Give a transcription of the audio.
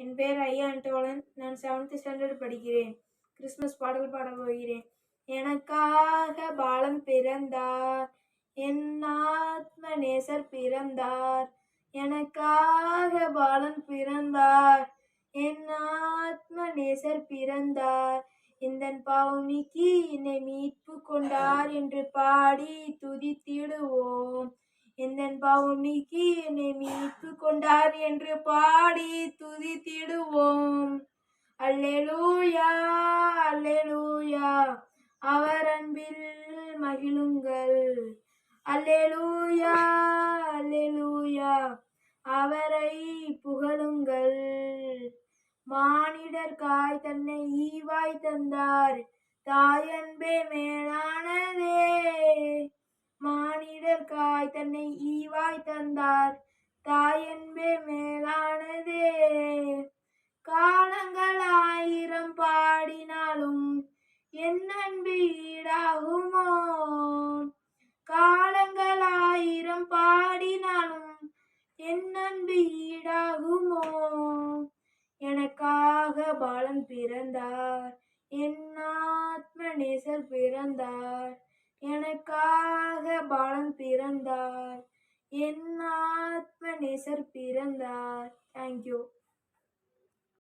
என் பெயர் ஐயா அண்டோலன் நான் செவன்த் ஸ்டாண்டர்ட் படிக்கிறேன். கிறிஸ்மஸ் பாடல் பாட போகிறேன். எனக்காக பாலம் பிறந்தார். என் ஆத்ம நேசர் பிறந்தார். எனக்காக பாலன் பிறந்தார். என் ஆத்ம நேசர் பிறந்தார் இந்த பவுனிக்கு என்னை மீட்பு கொண்டார் என்று பாடி துதித்திடுவோம். எந்தன் பாவம் நீக்கி என்னை மீட்டு கொண்டார் என்று பாடி துதித்திடுவோம். அல்லேலூயா அல்லேலூயா அவர் அன்பில் மகிழுங்கள். அல்லேலூயா அல்லேலூயா அவரை புகழுங்கள். மானிடர் காய் தன்னை ஈவாய் தந்தார் தாயன்பே மே மானிடர்காய் தன்னை ஈவாய் தந்தார். தாயன்பே மேலானதே காலங்கள் ஆயிரம் பாடினாலும் என் அன்பு ஈடாகுமோ? காலங்கள் ஆயிரம் பாடினாலும் என் அன்பு ஈடாகுமோ? எனக்காக பாலன் பிறந்தார். என் ஆத்ம நேசர் பிறந்தார். எனக்காக பாலன் பிறந்தார். என் ஆத்ம நேசர் பிறந்தார்.